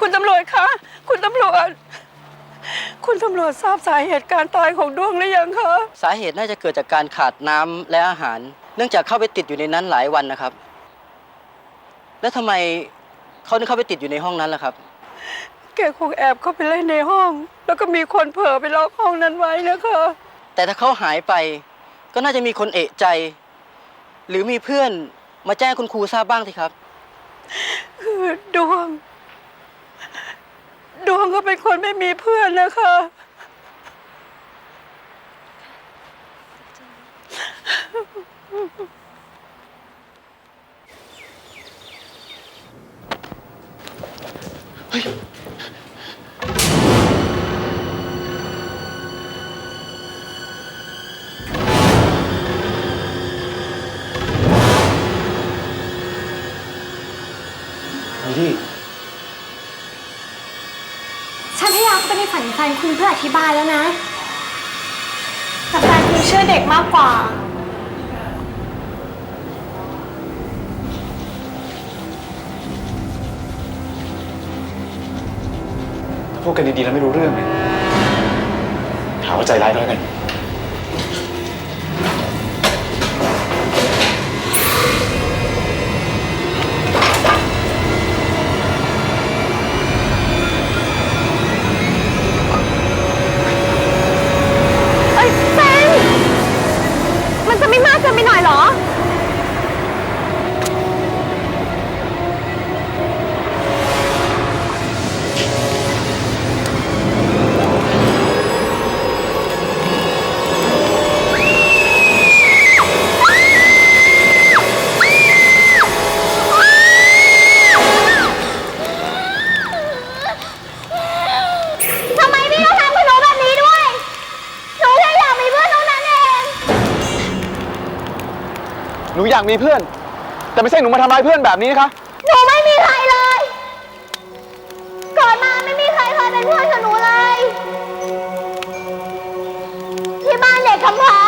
คุณตำรวจคะ คุณตำรวจ คุณตำรวจทราบสาเหตุการตายของดวงหรือยังคะ สาเหตุน่าจะเกิดจากการขาดน้ำและอาหาร เนื่องจากเข้าไปติดอยู่ในนั้นหลายวันนะครับ แล้วทำไมเขาถึงเข้าไปติดอยู่ในห้องนั้นล่ะครับ แกคงแอบเข้าไปเล่นในห้อง แล้วก็มีคนเผลอไปล็อกห้องนั้นไว้นะคะ แต่ถ้าเขาหายไป ก็น่าจะมีคนเอะใจ หรือมีเพื่อนมาแจ้งคุณครูทราบบ้างสิครับ คือดวง ดวงก็เป็นคนไม่มีเพื่อนนะคะมิลี่ ฉันพยายามเข้าไป ในฝันแฟนคุณเพื่ออธิบายแล้วนะ แต่แฟนคุณเชื่อเด็กมากกว่าถ้าพูดกันดีๆแล้วไม่รู้เรื่องเนี่ยถามว่าใจร้ายก็แล้วกัน หนูอยากมีเพื่อน แต่ไม่ใช่หนูมาทำร้ายเพื่อนแบบนี้นะคะหนูไม่มีใครเลย ก่อนมาไม่มีใครเคยเป็นเพื่อนกับหนูเลย ที่บ้านเด็กกำพร้า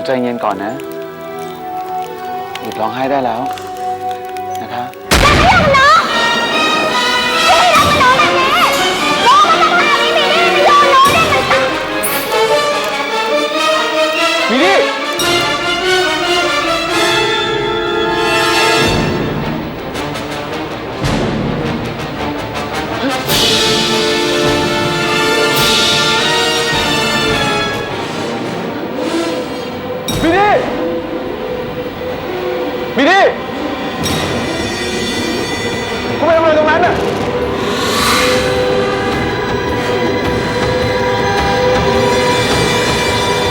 นูใจเย็นก่อนนะหยุดร้องไห้ได้แล้ว นะคะแต่ไม่อ มิลี่คุณไปทำอะไรตรงนั้นน่ะ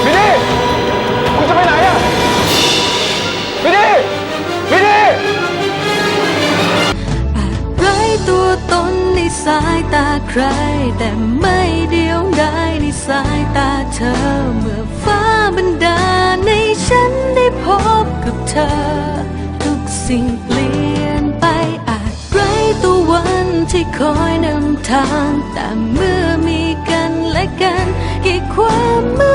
มิลี่คุณจะไปไหนอะมิลี่มิลี่ไร้ตัวตนในสายตาใครแต่ไม่ ที่คอยนำทางแต่เมื่อมีกันและกันกี่ความ